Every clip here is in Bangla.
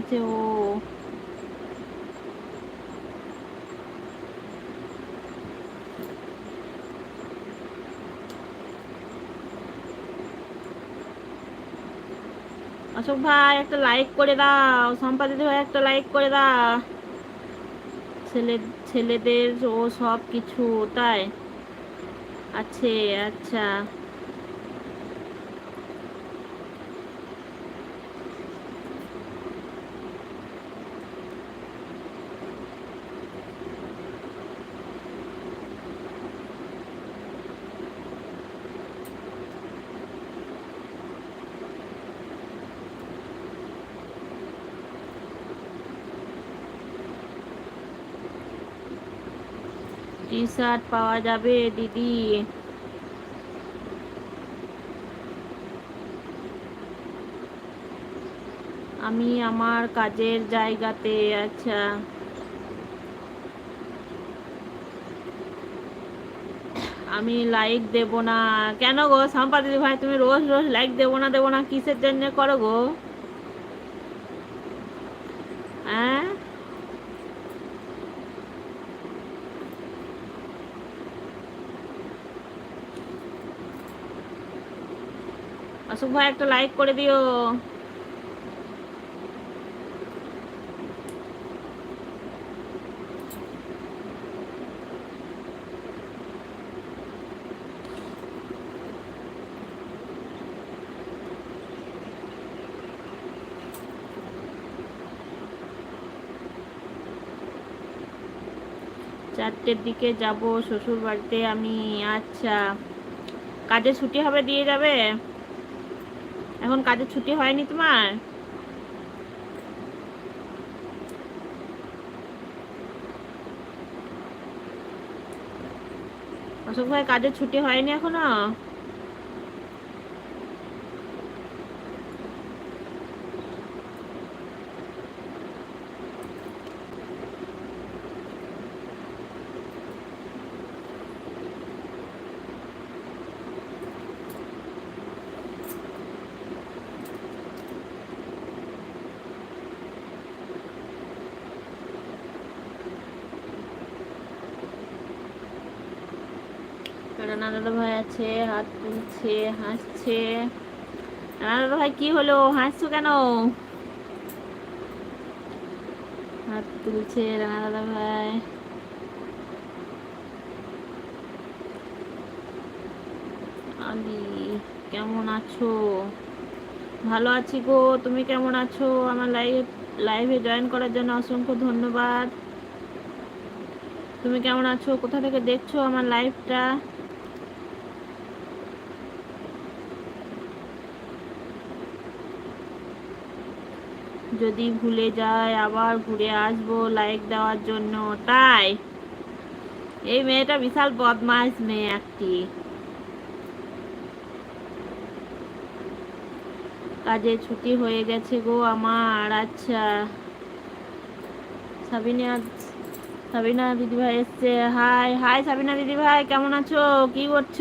বলছে ও অশোক ভাই, একটা লাইক করে দাও। সম্পাদিত ভাই, একটা লাইক করে দাও। ছেলে, ছেলেদের ও সব কিছু তাই? আছে আচ্ছা। টি শার্ট পাওয়া যাবে, দিদি। আমি আমার কাজের জায়গাতে আচ্ছা। আমি লাইক দেব না। কেন গো সম্পাদিত ভাই, তুমি রোজ রোজ লাইক দেবো না দেবো না? কিসের জন্য করো গো? হ্যাঁ? অশোক ভাই একটা লাইক করে দিও। চারটের দিকে যাব শ্বশুর বাড়িতে আমি আচ্ছা। কাজে ছুটি হবে, দিয়ে যাবে? এখন কাজে ছুটি হয়নি তোমার? অশোক ভাই কাজে ছুটি হয়নি এখনও? ভাই আছে, হাত তুলছে, হাসছে। ভাই, কি হলো? হাসছো কেন? হাত তুলছে রানা ভাই। কেমন আছো? ভালো আছি গো, তুমি কেমন আছো? আমার লাইভ লাইভে জয়েন করার জন্য অসংখ্য ধন্যবাদ। তুমি কেমন আছো? কোথা থেকে দেখছ আমার লাইভটা যদি ভুলে যায়, আবার ঘুরে আসব লাইক দেওয়ার জন্য। তাই, এই মেয়েটা বিশাল বদমাইশ মেয়ে একটি। কাজে ছুটি হয়ে গেছে গো আমার আচ্ছা। সাবিনা সাবিনা দিদি ভাই এসছে। হাই হাই সাবিনা দিদি ভাই কেমন আছো? কি করছ?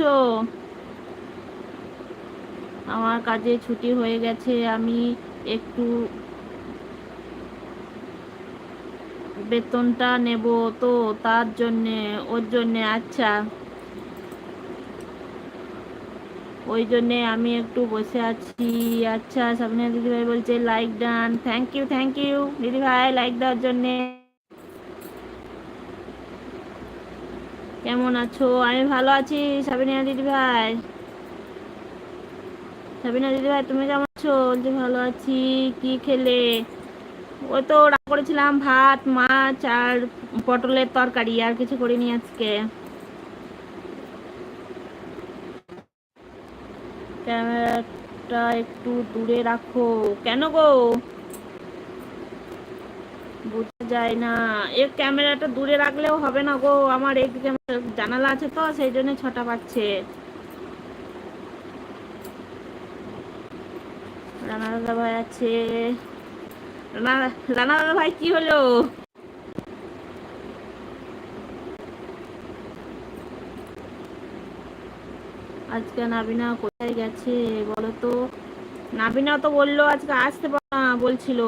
আমার কাজে ছুটি হয়ে গেছে, আমি একটু বেতনটা নেব তো তার জন্যে, ওর জন্যে আচ্ছা। ওই জন্যে আমি একটু বসে আছি। আচ্ছা সাবিনা দিদিভাই বলছে like done thank you thank you দিদিভাই লাইক দেওয়ার জন্যে। কেমন আছো? আমি ভালো আছি সাবিনা দিদি ভাই সাবিনা দিদিভাই, তুমি কেমন আছো? বলছে, ভালো আছি। কি খেলে? ওই তো রান্না করেছিলাম ভাত, মাছ আর পটলের তরকারি আর কিছু করিনি আজকে। ক্যামেরাটা একটু দূরে রাখো। কেন গো? বোঝা যায় না। এ ক্যামেরাটা দূরে রাখলেও হবে না গো। আমার একদিকে জানালা আছে তো, সেই জন্য ছটা পাচ্ছে রানা দাদা ভাই আছে। রানা ভাই কি হলো? আজকে নাবিনা কোথায় গেছে বলো তো? নাবিনা তো বলল আজকে আসতে বলছিল।